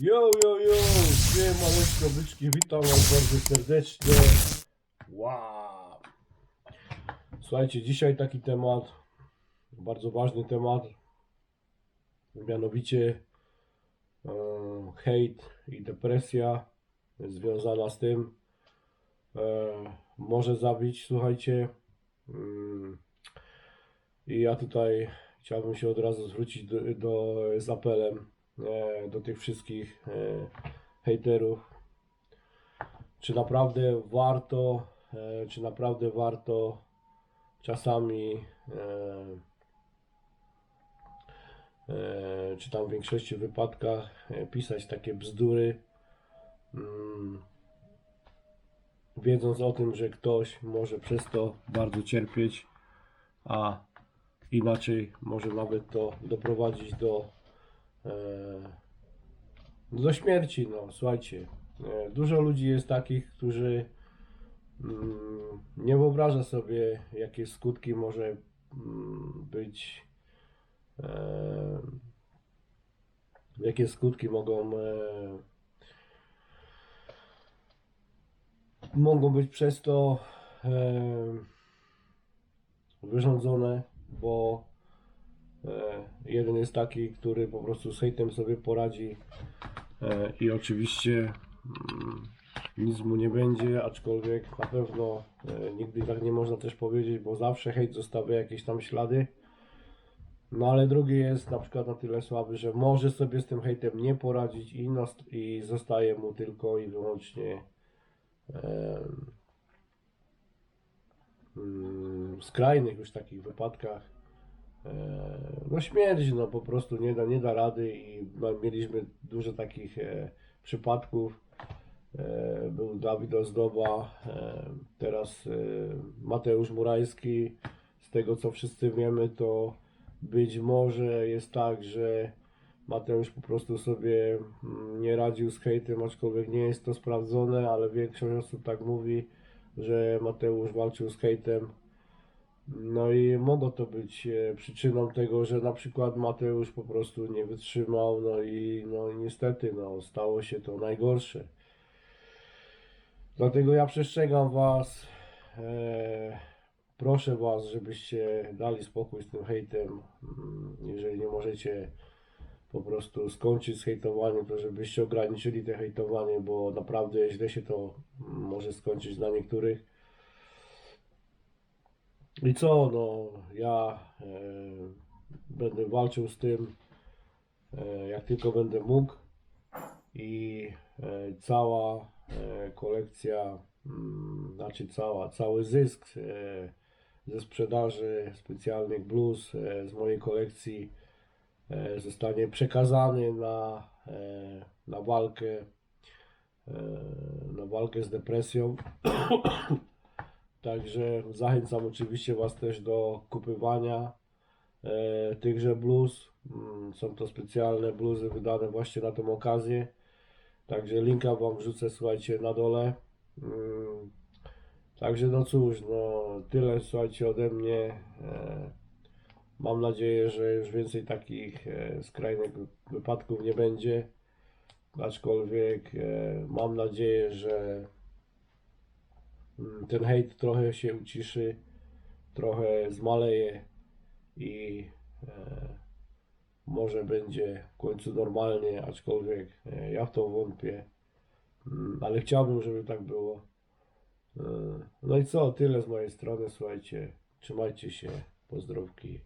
Yo, yo, yo, dwie maleczko byczki, witam was bardzo serdecznie. Wow. Słuchajcie, dzisiaj taki temat, bardzo ważny temat, mianowicie e, hejt i depresja związana z tym e, może zabić, słuchajcie. Mm, I ja tutaj chciałbym się od razu zwrócić do, do, z apelem do tych wszystkich e, hejterów. Czy naprawdę warto, e, czy naprawdę warto czasami, e, e, czy tam w większości wypadkach e, pisać takie bzdury, mm, wiedząc o tym, że ktoś może przez to bardzo cierpieć, a inaczej może nawet to doprowadzić do e, do śmierci, no słuchajcie. e, Dużo ludzi jest takich, którzy mm, nie wyobraża sobie, jakie skutki może mm, być, e, jakie skutki mogą e, mogą być przez to e, wyrządzone, bo E, Jeden jest taki, który po prostu z hejtem sobie poradzi e, i oczywiście mm, nic mu nie będzie, aczkolwiek na pewno e, nigdy tak nie można też powiedzieć, bo zawsze hejt zostawia jakieś tam ślady. No ale drugi jest na przykład na tyle słaby, że może sobie z tym hejtem nie poradzić i, i zostaje mu tylko i wyłącznie mm, w skrajnych już takich wypadkach e, no śmierć, no po prostu nie da, nie da rady i no, mieliśmy dużo takich e, przypadków. E, był Dawid Ozdoba, e, teraz e, Mateusz Murajski. Z tego co wszyscy wiemy, to być może jest tak, że Mateusz po prostu sobie mm, nie radził z hejtem, aczkolwiek nie jest to sprawdzone, ale większość osób tak mówi, że Mateusz walczył z hejtem. No i mogło to być e, przyczyną tego, że na przykład Mateusz po prostu nie wytrzymał, no i no niestety no, stało się to najgorsze. Dlatego ja przestrzegam Was, e, proszę Was, żebyście dali spokój z tym hejtem. Mm, Jeżeli nie możecie po prostu skończyć z hejtowaniem, to żebyście ograniczyli te hejtowanie, bo naprawdę źle się to może skończyć dla niektórych. I co, no, ja e, będę walczył z tym, e, jak tylko będę mógł. I e, cała e, kolekcja, mm, znaczy cała, cały zysk e, ze sprzedaży specjalnych bluz e, z mojej kolekcji e, zostanie przekazany na, e, na walkę, e, na walkę z depresją. Także zachęcam oczywiście Was też do kupywania e, tychże bluz. Mm, Są to specjalne bluzy wydane właśnie na tą okazję. Także linka Wam wrzucę, słuchajcie, na dole. Mm, Także no cóż, no tyle słuchajcie ode mnie. E, Mam nadzieję, że już więcej takich e, skrajnych wypadków nie będzie. Aczkolwiek e, mam nadzieję, że ten hejt trochę się uciszy, trochę zmaleje i e, może będzie w końcu normalnie, aczkolwiek e, ja w to wątpię. Mm, Ale chciałbym, żeby tak było. E, No i co, tyle z mojej strony, słuchajcie. Trzymajcie się, pozdrówki.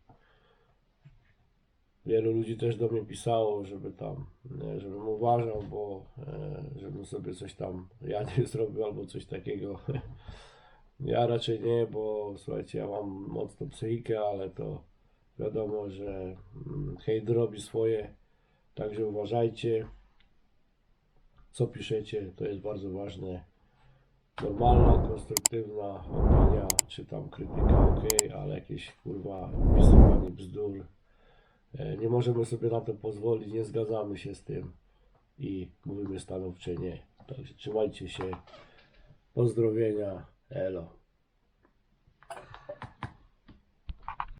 Wielu ludzi też do mnie pisało, żeby tam, e, żebym uważał, bo e, żebym sobie coś tam ja nie zrobił albo coś takiego. Ja raczej nie, bo słuchajcie, ja mam mocną psychikę, ale to wiadomo, że mm, hejt robi swoje, także uważajcie, co piszecie, to jest bardzo ważne. Normalna, konstruktywna opinia, czy tam krytyka, ok, ale jakieś kurwa pisywanie bzdur, Nie możemy sobie na to pozwolić, nie zgadzamy się z tym i mówimy stanowcze nie. Także trzymajcie się. Pozdrowienia. Elo.